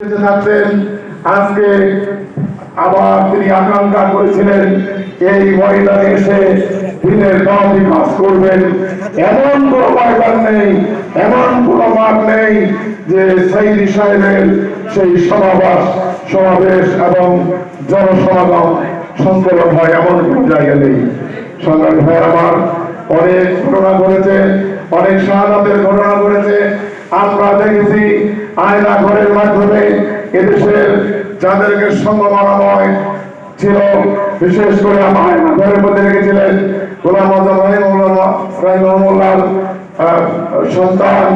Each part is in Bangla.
থাকতেন। আজকে আবার তিনি আকাঙ্ক্ষা করেছিলেন, এই ময়দানে এসে দিনের দলটি কাজ করবেন। এমন কোন ময়দান নেই, এমন কোন মাঠ নেই যে সাইদি সাহেবের সেই সমাবাস সমাবেশ এবং জনসমাগম সংকলন হয় এমন কোন জায়গা নেই। সংগ্রামী ভাই আমার অনেক ঘটনা ঘটেছে, অনেক শাহাদাতের ঘটনা ঘটেছে। আমরা দেখেছি আয়না ঘরের মাধ্যমে এদেশের যাদেরকে সম্ভাবনাময় ছিল বিশেষ করে আমার আয়না ঘরের মধ্যে রেখেছিলেন গোলাম রহিমুল্লাহ সন্তান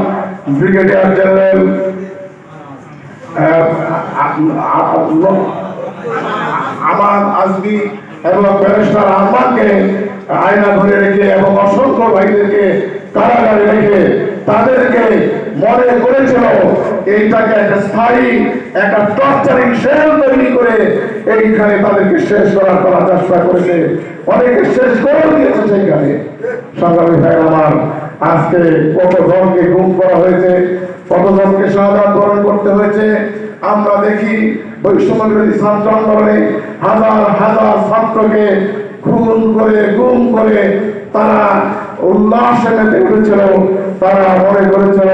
ব্রিগেডিয়ার জেনারেল আমার আজমি এবং ব্যারিস্টার আহমাদকে আয়না ধরে রেখে এবং অসংখ্য ভাইদেরকে কারাগারে রেখে তাদেরকে মনে করেছিল, এইটাকে একটা স্থায়ী, একটা টর্চারিং সেল তৈরি করে এইখানে তাদেরকে শেষ করার করার চেষ্টা করেছে। অনেকে শেষ করে দিয়েছে সেইখানে। সংগ্রামী ভাই আমার, আজকে কত জনকে গুম করা হয়েছে কত জনকে শাহাদাত বরণ করতে হয়েছে, আমরা দেখি বৈষম্য বিরোধী হাজার হাজার ছাত্রকে খুন করে, গুম করে তারা উল্লাসে সাথে দেখেছিল তারা মনে করেছিল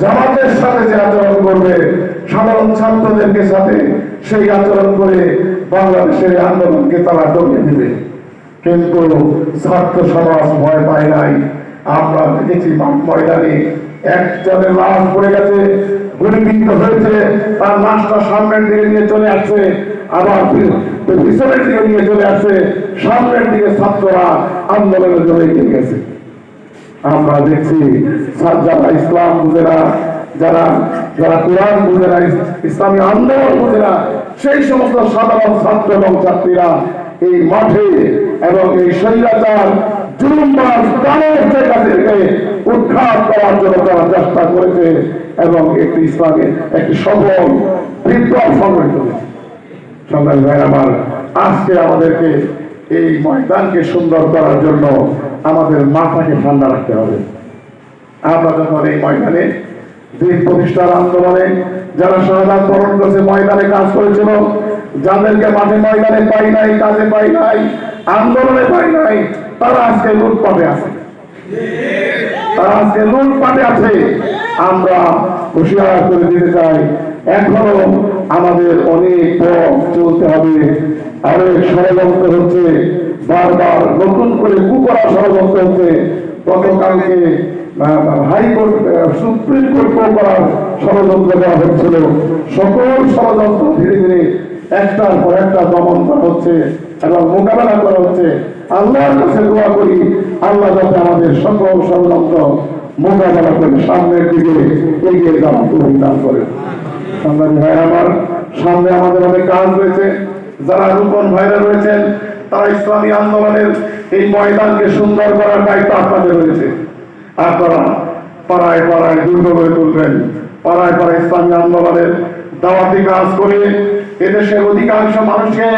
জামাতের সাথে যে আচরণ করবে, সাধারণ ছাত্রদেরকে সাথে সেই আচরণ করে বাংলাদেশের আন্দোলনকে তারা দমিয়ে দিবে। কিন্তু ছাত্র সমাজ ভয় পায় নাই। আমরা দেখেছি ময়দানে লাশ পড়ে গেছে, গুলিবিদ্ধ হয়েছে, তার লাশটা সামনের দিকে নিয়ে চলে আসছে, আবার পিছনের দিকে নিয়ে চলে আসছে, সামনের দিকে ছাত্ররা গেছে। আমরা দেখছি যারা ইসলাম বুঝে না, যারা যারা কোরআন বুঝে না ইসলামী আন্দোলন বুঝে না, সেই সমস্ত সাধারণ ছাত্র এবং ছাত্রীরা এই মাঠে এবং এই স্বৈরাচার জুলুমবাজ দানবদের কাছে উদ্ধার করার জন্য তারা চেষ্টা করেছে এবং একটি ইসলামের একটি সফল হয়েছে সংগ্রামী ভাই আমার আজকে আমাদেরকে এই ময়দানকে সুন্দর করার জন্য আমাদের মাথাকে ঠান্ডা রাখতে হবে। আমরা যখন এই ময়দানে দিন প্রতিষ্ঠার আন্দোলনে যারা শাহাদাত বরণ করেছে, ময়দানে কাজ করেছিল, যাদেরকে মাঠে ময়দানে পাই নাই, কাজে পাই নাই, আন্দোলনে পাই নাই, তারা আজকে লুটপাটে আছে। তারা আজকে লুটপাটে আছে, আমরা হুঁশিয়ার করে দিতে চাই। এখনও আমাদের অনেক পথ চলতে হবে। অনেক ষড়যন্ত্র হচ্ছে, বারবার নতুন করে কুকরা ষড়যন্ত্র হচ্ছে। গতকালকে হাইকোর্ট সুপ্রিম কোর্ট করার ষড়যন্ত্র করা হচ্ছিল। সকল ষড়যন্ত্র ধীরে ধীরে একটার পর একটা দমন করা হচ্ছে এবং মোকাবেলা করা হচ্ছে। আল্লাহর কাছে দোয়া করি, আল্লাহ যাতে আমাদের সকল ষড়যন্ত্র মোকাবেলা করে সামনের দিকে এগিয়ে যাওয়ার দান করে সংগ্রামী ভাই আমার, সামনে আমাদের অনেক কাজ রয়েছে। যারা রূপন ভাইরা রয়েছেন, তারা ইসলামী আন্দোলনের এই ময়দানকে সুন্দর করার দায়িত্ব আপনাদের রয়েছে। আপনারা পাড়ায় পাড়ায় দুর্গ গড়ে তুলবেন, পাড়ায় পাড়ায় ইসলামী আন্দোলনের দাওয়াতি কাজ করে এদেশের অধিকাংশ মানুষকে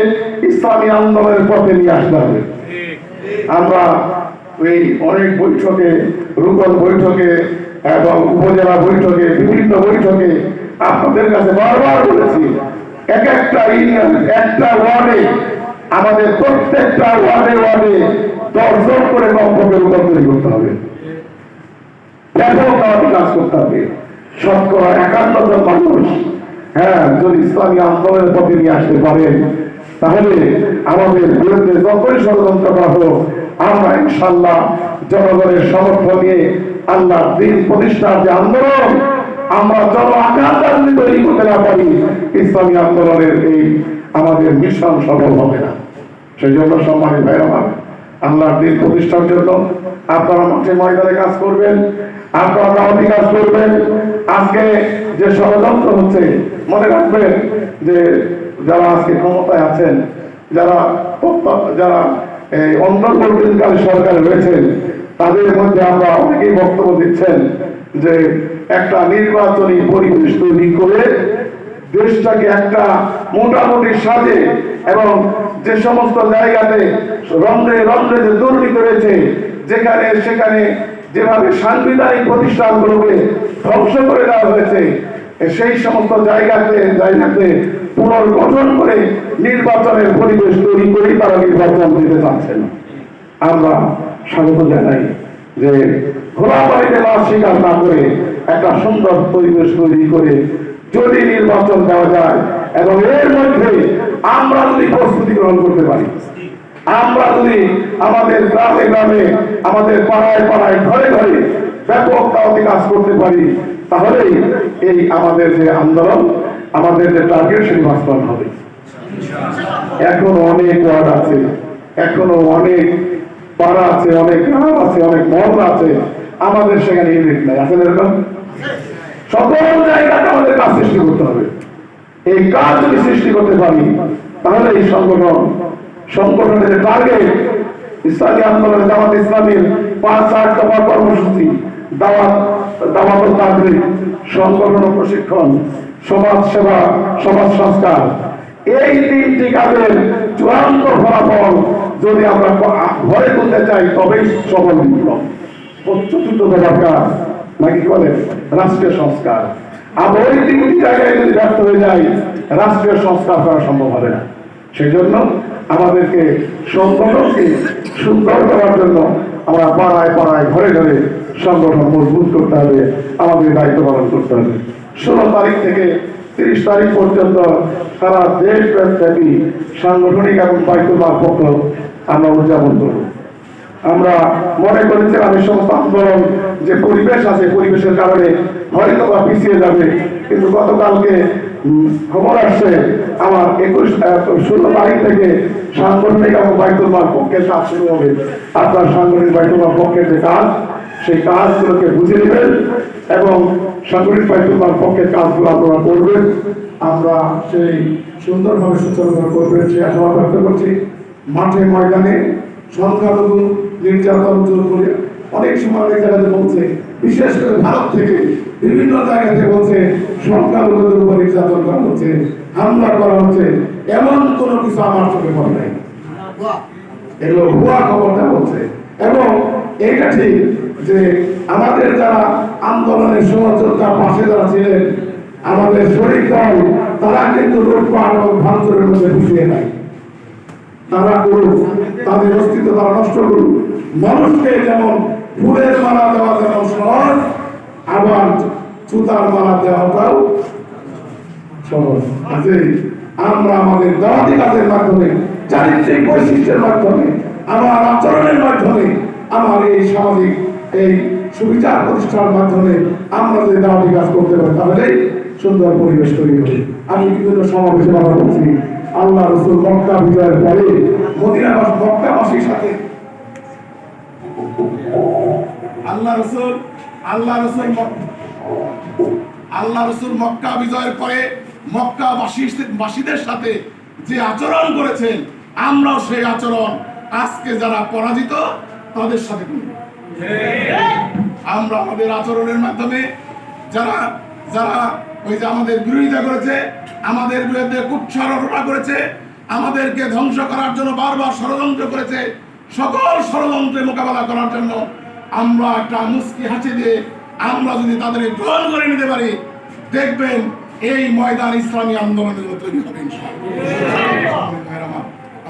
ইসলামী আন্দোলনের পথে নিয়ে আসতে হবে। আমরা এই অনেক বৈঠকে রূপন বৈঠকে এবং উপজেলা বৈঠকে, বিভিন্ন বৈঠকে আপনাদের কাছে বারবার বলেছি, এক একটা ইউনিয়ন, একটা ওয়ার্ডে, আমাদের প্রত্যেকটা ওয়ার্ডে ওয়ার্ডে দশজন করে কমপক্ষে রূপন তৈরি করতে হবে। ব্যাপক কাজ করতে হবে। শতকরা একান্ন জন মানুষ হ্যাঁ যদি ইসলামী আন্দোলনের পথে নিয়ে আসতে পারেন তাহলে আমাদের বিরুদ্ধে যতই ষড়যন্ত্র করা হোক, আমরা ইনশাল্লাহ জনগণের সমর্থন নিয়ে আল্লাহ দিন প্রতিষ্ঠার যে আন্দোলন, আমরা জন আকার তৈরি করতে না পারি, ইসলামী আন্দোলনের এই আমাদের মিশন সফল হবে না। সেই জন্য সম্মানিত ভাই আমার, আল্লাহর দিন প্রতিষ্ঠার জন্য আপনারা মাঠে ময়দানে কাজ করবেন, আপনারা কাজ করবেন। আজকে যে ষড়যন্ত্র হচ্ছে মনে রাখবেন যে যারা আজকে ক্ষমতায় আছেন, যারা যারা এই অন্তর্বর্তীকালে সরকারে রয়েছেন, তাদের মধ্যে আমরা অনেকেই বক্তব্য দিচ্ছেন যে একটা নির্বাচনী পরিবেশ তৈরি করে দেশটাকে একটা মোটামুটি সাজে এবং যে সমস্ত জায়গাতে রন্ধ্রে রন্ধ্রে যে দুর্নীতি রয়েছে যেখানে সেখানে যেভাবে সাংবিধানিক প্রতিষ্ঠানগুলোকে ধ্বংস করে দেওয়া হয়েছে সেই সমস্ত জায়গাতে জায়গাতে পুনর্গঠন করে নির্বাচনের পরিবেশ তৈরি করেই তারা নির্বাচন দিতে চাচ্ছেন আমরা স্বাগত জানাই যে ঘোরাবাড়িতে না স্বীকার না করে একটা সুন্দর পরিবেশ তৈরি করে যদি নির্বাচন দেওয়া যায় এবং এর মধ্যে আমরা যদি প্রস্তুতি গ্রহণ করতে পারি, আমরা যদি আমাদের গ্রামে গ্রামে, আমাদের পাড়ায় পাড়ায় ঘরে ঘরে ব্যাপক কাজ করতে পারি তাহলেই এই আমাদের যে আন্দোলন, আমাদের যে টার্গেট সেই বাস্তবায়ন হবে। এখনও অনেক ওয়ার্ড আছে, এখনও অনেক পাড়া আছে, অনেক গ্রাম আছে, অনেক মহল আছে। আমাদের সেখানে ইউনিট নাই, আছে এরকম? সকল জায়গাতে আমাদের কাজ সৃষ্টি করতে হবে। এই কাজ যদি সৃষ্টি করতে পারি, তাহলে এই সংগঠন, সংগঠনের টার্গেট ইসলামী আন্দোলন, জামাত ইসলামীর পাঁচ আট দফা কর্মসূচি দাওয়াত দাওয়াত তাবলীগ, সংগঠন প্রশিক্ষণ সমাজ সেবা সমাজ সংস্কার। এই তিনটি কাজের চূড়ান্ত ফলাফল যদি আমরা ঘরে তুলতে চাই তবেই সফল বিপ্লব। চতুর্থ দফার কাজ নাকি বলে? রাষ্ট্রীয় সংস্কার। আর ওই তিনটি জায়গায় যদি ব্যর্থ হয়ে যায় রাষ্ট্রীয় সংস্কার করা সম্ভব হবে না। সেই জন্য আমাদেরকে সংগঠনকে সুন্দর করার জন্য আমরা পাড়ায় পাড়ায় ঘরে ঘরে সংগঠন মজবুত করতে হবে, আমাদের দায়িত্ব পালন করতে হবে। ষোলো তারিখ থেকে তিরিশ তারিখ পর্যন্ত সারা দেশ ব্যাপী সাংগঠনিক এবং বাইতুল্লাহ পক্ষ আমরা উদযাপন করব। আমরা মনে করেছিলাম এই সমস্ত আন্দোলন যে পরিবেশ আছে, পরিবেশের কারণে হয়তো বা পিছিয়ে যাবে, কিন্তু গতকালকে খবর আসছে, আমার একুশ ষোলো তারিখ থেকে সাংগঠনিক এবং বাইতুল মাল পক্ষের কাজ শুরু হবে। আপনার সাংগঠনিক বাইতুল মাল পক্ষের যে কাজ সেই কাজগুলোকে বুঝে নেবেন এবং সাংগঠনিক বাইতুল মাল পক্ষের কাজগুলো আপনারা করবেন। আমরা সেই সুন্দরভাবে সূচনা করবেন সে আশাবাদ ব্যক্ত করছি। মাঠে ময়দানে সংখ্যালঘু নির্যাতন করে অনেক সময় অনেক জায়গাতে বলছে বিশেষ করে ভারত থেকে বিভিন্ন জায়গাতে বলছে সংখ্যালঘুদের উপর নির্যাতন করা হচ্ছে হামলা করা হচ্ছে এমন কোনো কিছু আমার চোখে পড়ে নাই। এগুলো ভুয়া খবর দেওয়া হচ্ছে এবং এইটা ঠিক যে আমাদের যারা আন্দোলনের সহযোদ্ধা পাশে যারা ছিলেন, আমাদের শরীর দল, তারা কিন্তু লুটপাট এবং ভাঙচুরের মধ্যে ঘুষিয়ে নাই তারা করুক, তাদের অস্তিত্ব তারা নষ্ট করুক। মানুষকে যেমন ফুলের মালা দেওয়া যেমন সহজ, আবার সুতার মালা দেওয়াটাও সহজ। আমরা আমাদের দাওয়াতি কাজের মাধ্যমে, চারিত্রিক বৈশিষ্ট্যের মাধ্যমে, আমার আচরণের মাধ্যমে আমার এই সামাজিক, এই সুবিচার প্রতিষ্ঠার মাধ্যমে আমরা যদি দাওয়াতি কাজ করতে পারি তাহলেই সুন্দর পরিবেশ তৈরি হবে। আমি বিভিন্ন সমাবেশে কথা বলছি আল্লাহ রসুল মক্কা বিজয়ের পরে মদিনাবাস মক্কাবাসীর সাথে। আল্লাহ রসুল আল্লাহ রসুল আল্লাহ রসুল মক্কা বিজয়ের পরে মক্কা বাসীদের সাথে যে আচরণ করেছেন, আমরাও সেই আচরণ আজকে যারা পরাজিত তাদের সাথে আমরা আমাদের আচরণের মাধ্যমে যারা যারা ওই যে আমাদের বিরোধিতা করেছে, আমাদের বিরুদ্ধে কুচ্ছারণা করেছে, আমাদেরকে ধ্বংস করার জন্য বারবার ষড়যন্ত্র করেছে, সকল ষড়যন্ত্রে মোকাবেলা করার জন্য আমরা একটা মুস্কি হাসি দিয়ে আমরা যদি তাদের গ্রহণ করে নিতে পারি, দেখবেন এই ময়দান ইসলামী আন্দোলনের জন্য তৈরি হবে।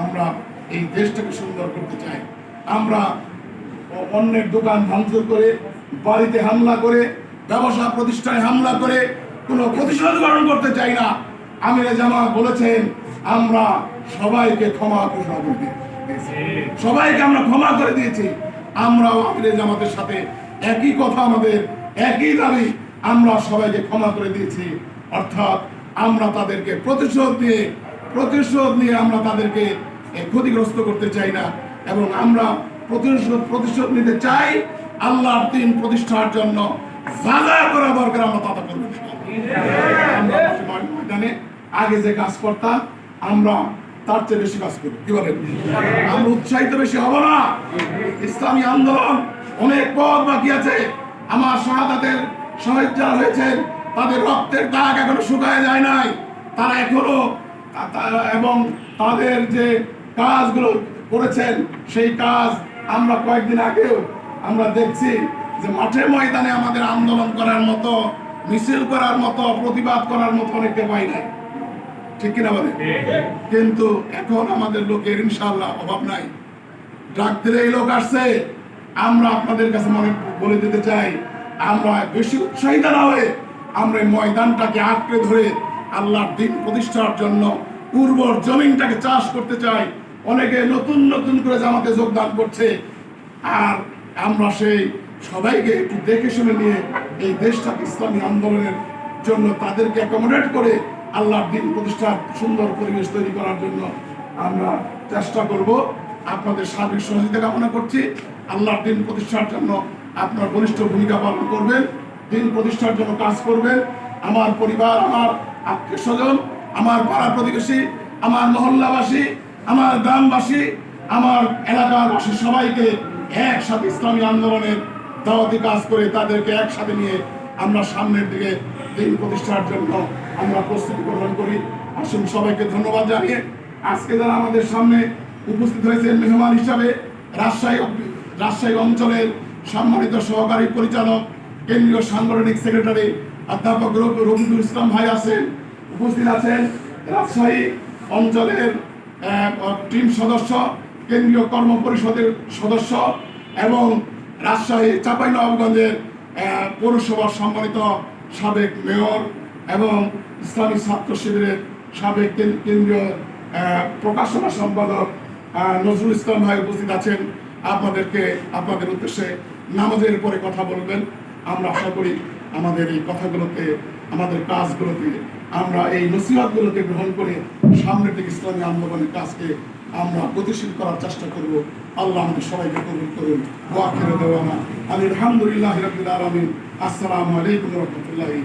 আমরা এই দেশটাকে সুন্দর করতে চাই আমরা অন্যের দোকান ভাঙচুর করে, বাড়িতে হামলা করে, ব্যবসা প্রতিষ্ঠানে হামলা করে, কোনো প্রতিশোধ গ্রহণ করতে চাই না। আমিরে জামা বলেছেন, আমরা সবাইকে ক্ষমা ঘোষণা করে। সবাইকে আমরা ক্ষমা করে দিয়েছি। আমরাও আমিরে জামাতের সাথে একই কথা আমাদের একই দাবি, আমরা সবাইকে ক্ষমা করে দিয়েছি। অর্থাৎ আমরা তাদেরকে প্রতিশোধ নিয়ে প্রতিশোধ নিয়ে আমরা তাদেরকে ক্ষতিগ্রস্ত করতে চাই না। এবং আমরা প্রতিশোধ প্রতিশোধ নিতে চাই, আল্লাহর দিন প্রতিষ্ঠার জন্য করা দরকার আমরা তা ময়দানে আগে যে কাজ করতাম, আমরা তার চেয়ে বেশি কাজ করব কি বলেন? আমরা উৎসাহিত বেশি হব না। ইসলামী আন্দোলন অনেক পথ বাকি আছে। আমার শাহাদাতের শহীদ যারা হয়েছেন, তাদের রক্তের দাগ এখনও শুকায় যায় নাই। তারা এখনও এবং তাদের যে কাজগুলো করেছেন, সেই কাজ আমরা কয়েকদিন আগেও আমরা দেখছি যে মাঠে ময়দানে আমাদের আন্দোলন করার মতো মিছিল করার মতো প্রতিবাদ করার মতো অনেককে পাই নাই। ঠিক কিনা বলে কিন্তু এখন আমাদের লোকের ইনশাল্লাহ অভাব নাই। ডাক দিলে এই লোক আসছে। আমরা আপনাদের কাছে মনে বলে দিতে চাই আমরা বেশি উৎসাহিত না হয়ে আমরা এই ময়দানটাকে আঁকড়ে ধরে আল্লাহর দিন প্রতিষ্ঠার জন্য উর্বর জমিনটাকে চাষ করতে চাই। অনেকে নতুন নতুন করে জামাতে যোগদান করছে। আর আমরা সেই সবাইকে একটু দেখে শুনে নিয়ে এই দেশটাকে ইসলামী আন্দোলনের জন্য তাদেরকে অ্যাকোমোডেট করে আল্লাহর দিন প্রতিষ্ঠার সুন্দর পরিবেশ তৈরি করার জন্য আমরা চেষ্টা করব। আপনাদের সার্বিক সহযোগিতা কামনা করছি। আল্লাহর দিন প্রতিষ্ঠার জন্য আপনার বলিষ্ঠ ভূমিকা পালন করবেন। দিন প্রতিষ্ঠার জন্য কাজ করবেন। আমার পরিবার, আমার আত্মীয় স্বজন, আমার পাড়া প্রতিবেশী, আমার মহল্লাবাসী আমার গ্রামবাসী, আমার এলাকার বাসী সবাইকে একসাথে ইসলামী আন্দোলনের দাওয়াতি কাজ করে তাদেরকে একসাথে নিয়ে আমরা সামনের দিকে দিন প্রতিষ্ঠার জন্য আমরা প্রস্তুতি গ্রহণ করি। আসুন সবাইকে ধন্যবাদ জানিয়ে আজকে যারা আমাদের সামনে উপস্থিত হয়েছেন মেহমান হিসাবে, রাজশাহী রাজশাহী অঞ্চলের সম্মানিত সহকারী পরিচালক, কেন্দ্রীয় সাংগঠনিক সেক্রেটারি অধ্যাপক রবি- রবিদুল ইসলাম ভাই আছেন, উপস্থিত আছেন রাজশাহী অঞ্চলের টিম সদস্য, কেন্দ্রীয় কর্ম পরিষদের সদস্য এবং রাজশাহী চাঁপাইনবাবগঞ্জের পৌরসভার সম্মানিত সাবেক মেয়র এবং ইসলামী ছাত্র শিবিরের সাবেক কেন্দ্রীয় প্রকাশনা সম্পাদক নজরুল ইসলাম ভাই উপস্থিত আছেন। আপনাদেরকে, আপনাদের উদ্দেশ্যে নামাজের পরে কথা বলবেন। আমরা আশা করি আমাদের এই কথাগুলোতে আমাদের কাজগুলোতে আমরা এই নসিহতগুলোকে গ্রহণ করে সামনে দিকে ইসলামী আন্দোলনের কাজকে আমরা গতিশীল করার চেষ্টা করব। আল্লাহ আমাদের সবাইকে কবুল করুন। দেওয়া দেওয়ানা আলহামদুলিল্লাহ রবিল আলমিন। আসসালামু আলাইকুম রহমতুল্লাহি